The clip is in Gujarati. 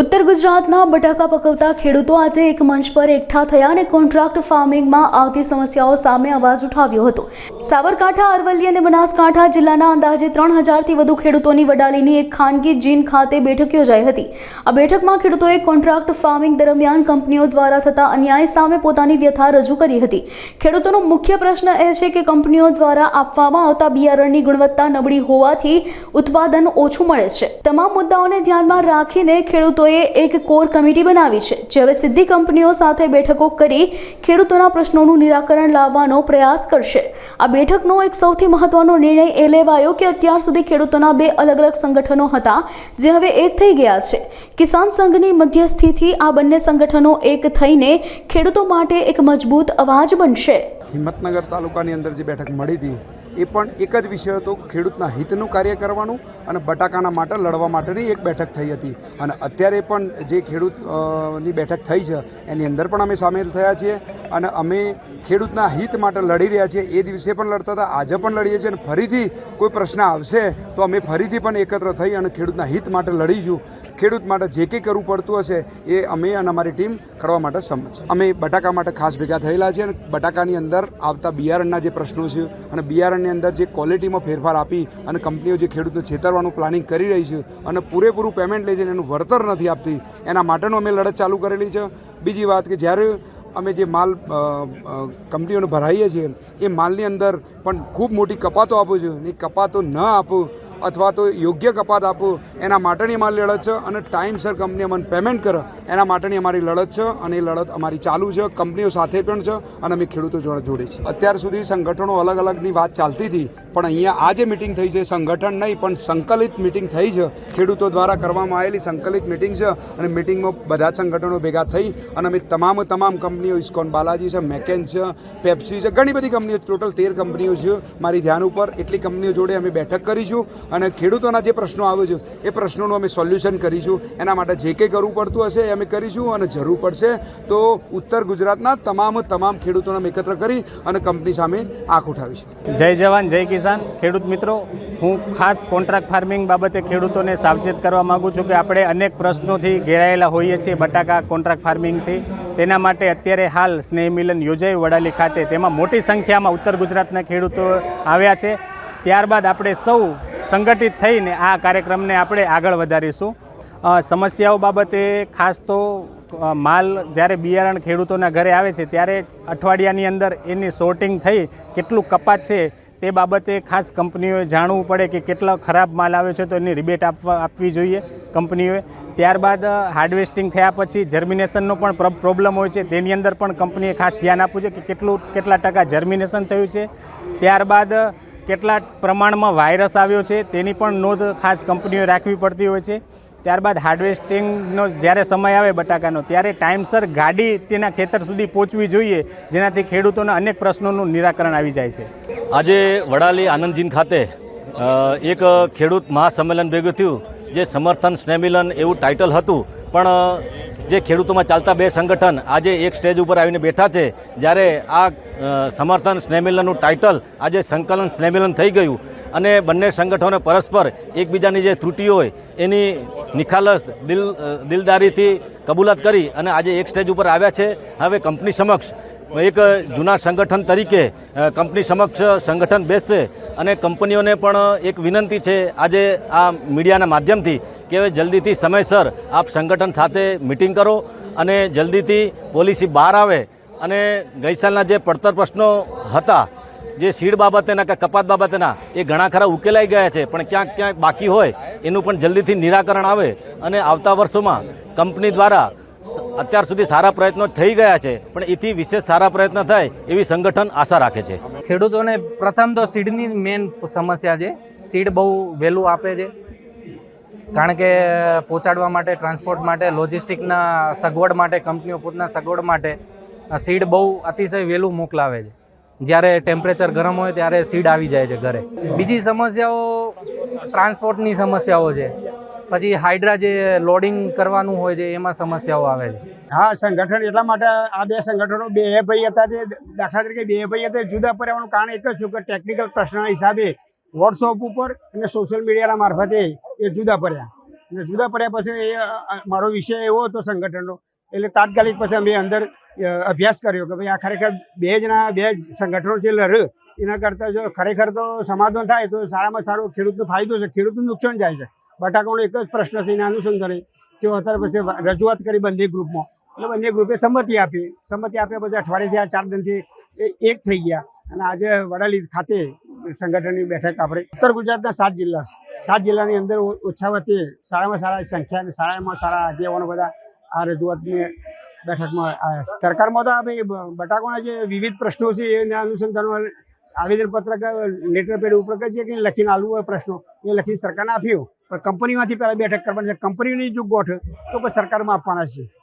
ઉત્તર ગુજરાતના બટાકા પકવતા ખેડૂતો આજે એક મંચ પર એકઠા થયા અને કોન્ટ્રાક્ટ ફાર્મિંગમાં આવતી સમસ્યાઓ સામે અવાજ ઉઠાવ્યો હતો. સાબરકાંઠા, અરવલ્લી અને બનાસકાંઠા જિલ્લાના અંદાજે ત્રણ હજારથી વધુ ખેડૂતોની વડાલીની એક ખાનગી જીન ખાતે બેઠક યોજાઈ હતી. આ બેઠકમાં ખેડૂતોએ કોન્ટ્રાક્ટ ફાર્મિંગ દરમિયાન કંપનીઓ દ્વારા થતા અન્યાય સામે પોતાની વ્યથા રજૂ કરી હતી. ખેડૂતોનો મુખ્ય પ્રશ્ન એ છે કે કંપનીઓ દ્વારા આપવામાં આવતા બિયારણની ગુણવત્તા નબળી હોવાથી ઉત્પાદન ઓછું મળે છે. તમામ મુદ્દાઓને ધ્યાનમાં રાખીને ખેડૂતોએ એક કોર કમિટી બનાવી છે, જે હવે સીધી કંપનીઓ સાથે બેઠકો કરી ખેડૂતોના પ્રશ્નોનું નિરાકરણ લાવવાનો પ્રયાસ કરશે. આ બેઠકનો એક સૌથી મહત્વનો નિર્ણય એ લેવાયો કે અત્યાર સુધી ખેડૂતોના બે અલગ અલગ સંગઠનો હતા, જે હવે એક થઈ ગયા છે. કિસાન સંઘની મધ્યસ્થીથી આ બંને સંગઠનો એક થઈને ખેડૂતો માટે એક મજબૂત અવાજ બનશે. હિંમતનગર તાલુકાની અંદર જે બેઠક મળી હતી એ પણ એક જ વિષય હતો, ખેડૂતના હિતનું કાર્ય કરવાનું અને બટાકાના માટે લડવા માટેની એક બેઠક થઈ હતી. અને અત્યારે પણ જે ખેડૂતની બેઠક થઈ છે, એની અંદર પણ અમે સામેલ થયા છીએ અને અમે ખેડૂતના હિત માટે લડી રહ્યા છીએ. એ દિવસે પણ લડતા હતા, આજે પણ લડીએ છીએ અને ફરીથી કોઈ પ્રશ્ન આવશે તો અમે ફરીથી પણ એકત્ર થઈ અને ખેડૂતના હિત માટે લડીશું. ખેડૂત માટે જે કંઈ કરવું પડતું હશે, એ અમે અને અમારી ટીમ કરવા માટે સંમત છે. અમે બટાકા માટે ખાસ ભેગા થયેલા છીએ અને બટાકાની અંદર આવતા બિયારણના જે પ્રશ્નો છે અને બિયારણની અંદર જે ક્વોલિટીમાં ફેરફાર આપી અને કંપનીઓ જે ખેડૂતને છેતરવાનું પ્લાનિંગ કરી રહી છે અને પૂરેપૂરું પેમેન્ટ લે છે એનું વળતર નથી આપતી, એના માટેનો અમે લડત ચાલુ કરેલી છે. બીજી વાત કે જ્યારે અમે જે માલ કંપનીઓને ભરાઈએ છીએ, એ માલની અંદર પણ ખૂબ મોટી કપાતો આપું છું એ કપાતો ન આપું અથવા તો યોગ્ય કપાત આપો, એના માટેની અમારી લડત છે અને ટાઈમસર કંપની અમને પેમેન્ટ કરે, એના માટેની અમારી લડત છે અને એ લડત અમારી ચાલુ છે, કંપનીઓ સાથે પણ છે અને અમે ખેડૂતો જોડે જોડે છે અત્યાર સુધી સંગઠનો અલગ અલગની વાત ચાલતી હતી, પણ અહીંયા આજે મિટિંગ થઈ છે, સંગઠન નહીં, પણ સંકલિત મિટિંગ થઈ છે. ખેડૂતો દ્વારા કરવામાં આવેલી સંકલિત મિટિંગ છે અને મિટિંગમાં બધા સંગઠનો ભેગા થઈ અને અમે તમામ તમામ કંપનીઓ, ઇસ્કોન બાલાજી છે, મેકેન છે, પેપ્સી છે, ઘણી બધી કંપનીઓ ટોટલ તેર કંપનીઓ છે મારી ધ્યાન ઉપર એટલી કંપનીઓ જોડે અમે બેઠક કરીશું અને ખેડૂતોના જે પ્રશ્નો આવે છે, એ પ્રશ્નોનું અમે સોલ્યુશન કરીશું. એના માટે જે કંઈ કરવું પડતું હશે એ અમે કરીશું અને જરૂર પડશે તો ઉત્તર ગુજરાતના તમામ તમામ ખેડૂતોને અમે એકત્ર કરી અને કંપની સામે આંખ ઉઠાવીશું. જય જવાન, જય કિસાન. ખેડૂત મિત્રો, હું ખાસ કોન્ટ્રાક્ટ ફાર્મિંગ બાબતે ખેડૂતોને સાવચેત કરવા માગું છું કે આપણે અનેક પ્રશ્નોથી ઘેરાયેલા હોઈએ છીએ બટાકા કોન્ટ્રાક્ટ ફાર્મિંગથી. તેના માટે અત્યારે હાલ સ્નેહ મિલન યોજાયું વડાલી ખાતે. તેમાં મોટી સંખ્યામાં ઉત્તર ગુજરાતના ખેડૂતો આવ્યા છે. ત્યારબાદ આપણે સૌ સંગઠિત થઈને આ કાર્યક્રમને આપણે આગળ વધારીશું. સમસ્યાઓ બાબતે ખાસ તો માલ જ્યારે બિયારણ ખેડૂતોના ઘરે આવે છે, ત્યારે અઠવાડિયાની અંદર એની સોર્ટિંગ થઈ, કેટલું કપાત છે તે બાબતે ખાસ કંપનીઓએ જાણવું પડે કે કેટલો ખરાબ માલ આવે છે તો એની રિબેટ આપવા, આપવી જોઈએ કંપનીઓએ. ત્યારબાદ હાર્ડવેસ્ટિંગ થયા પછી જર્મિનેશનનો પણ પ્રોબ્લેમ હોય છે. તેની અંદર પણ કંપનીએ ખાસ ધ્યાન આપવું જોઈએ કે કેટલું, કેટલા ટકા જર્મિનેશન થયું છે. ત્યારબાદ કેટલા પ્રમાણમાં વાયરસ આવ્યો છે, તેની પણ નોંધ ખાસ કંપનીઓ રાખવી પડતી હોય છે. ત્યારબાદ હાર્વેસ્ટિંગનો જ્યારે સમય આવે બટાકાનો, ત્યારે ટાઈમસર ગાડી તેના ખેતર સુધી પહોંચવી જોઈએ, જેનાથી ખેડૂતોના અનેક પ્રશ્નોનું નિરાકરણ આવી જાય છે. આજે વડાલી આનંદજીન ખાતે એક ખેડૂત મહાસંમેલન ભેગું થયું, જે સમર્થન સ્નેમિલન એવું ટાઇટલ હતું, પણ જે ખેડૂતોમાં ચાલતા બે સંગઠન આજે એક સ્ટેજ ઉપર આવીને બેઠા છે, જ્યારે આ સમર્થન સ્નેહમિલનનું ટાઇટલ આજે સંકલન સ્નેહમિલન થઈ ગયું અને બંને સંગઠનો પરસ્પર એકબીજાની જે ત્રુટિઓ હોય, એની નિખાલસ દિલ દિલદારીથી કબૂલાત કરી અને આજે એક સ્ટેજ ઉપર આવ્યા છે. હવે કંપની સમક્ષ એક જૂના સંગઠન તરીકે કંપની સમક્ષ સંગઠન બેસશે અને કંપનીઓને પણ એક વિનંતી છે, આજે આ મીડિયાના માધ્યમથી કે હવે જલ્દીથી સમયસર આપ સંગઠન સાથે મિટિંગ કરો અને જલ્દીથી પોલિસી બહાર આવે અને ગઈસાલના જે પડતર પ્રશ્નો હતા, જે સીડ બાબતેના કે કપાત બાબતેના, એ ઘણા ખરા ઉકેલાઈ ગયા છે, પણ ક્યાંક ક્યાંક બાકી હોય, એનું પણ જલ્દીથી નિરાકરણ આવે અને આવતા વર્ષોમાં કંપની દ્વારા અત્યાર સુધી સારા પ્રયત્નો થઈ ગયા છે, પણ એથી વિશેષ સારા પ્રયત્ન થાય એવી સંગઠન આશા રાખે છે. ખેડૂતોને પ્રથમ તો સીડની મેઇન સમસ્યા છે, સીડ બહુ વહેલું આપે છે, કારણ કે પહોંચાડવા માટે, ટ્રાન્સપોર્ટ માટે, લોજિસ્ટિકના સગવડ માટે, કંપનીઓ પોતાના સગવડ માટે સીડ બહુ અતિશય વહેલું મોકલાવે છે. જ્યારે ટેમ્પરેચર ગરમ હોય ત્યારે સીડ આવી જાય છે ઘરે. બીજી સમસ્યાઓ ટ્રાન્સપોર્ટની સમસ્યાઓ છે. પછી હાઇડ્રા જે લોડિંગ કરવાનું હોય છે, એમાં સમસ્યાઓ આવે છે. હા, સંગઠન એટલા માટે આ બે સંગઠનો, બે ભાઈ હતા તે દાખલા તરીકે બે ભાઈ હતા જુદા પડવાનું કારણ એક જ છું કે ટેકનિકલ પ્રશ્નના હિસાબે વોટ્સઅપ ઉપર અને સોશિયલ મીડિયાના મારફતે એ જુદા પડ્યા. અને જુદા પડ્યા પછી એ મારો વિષય એવો હતો સંગઠનનો, એટલે તાત્કાલિક પછી અમે અંદર અભ્યાસ કર્યો કે ભાઈ આ ખરેખર બે જણા બે જ સંગઠનો છે લડ, એના કરતાં જો ખરેખર તો સમાધાન થાય તો સારામાં સારો ખેડૂતનો ફાયદો છે, ખેડૂતનું નુકસાન જાય છે. બટાકાનો એક જ પ્રશ્ન છે એના અનુસંધાને. તેઓ અત્યારે પછી રજૂઆત કરી બંને ગ્રુપમાં. એટલે બંને ગ્રુપે સંમતિ આપી. સંમતિ આપ્યા પછી અઠવાડિયેથી આ ચાર દિનથી એક થઈ ગયા. અને આજે વડાલી ખાતે સંગઠનની બેઠક આપણે. ઉત્તર ગુજરાતના સાત જિલ્લા સાત જિલ્લાની અંદર ઓછા વતી સારામાં સારા સંખ્યા અને સારામાં સારા આગેવાનો બધા આ રજૂઆતની બેઠકમાં સરકારમાં તો ભાઈ બ- જે વિવિધ પ્રશ્નો છે એના અનુસંધાનમાં આવેદનપત્ર લેટર પેડ ઉપર કે જે કંઈ લખીને હોય પ્રશ્નો, એ લખીને સરકારને આપ્યું. પણ કંપનીમાંથી પહેલાં બેઠક કરવાની છે. કંપનીની જો ગોઠ તો પછી સરકારમાં આપવાના છે.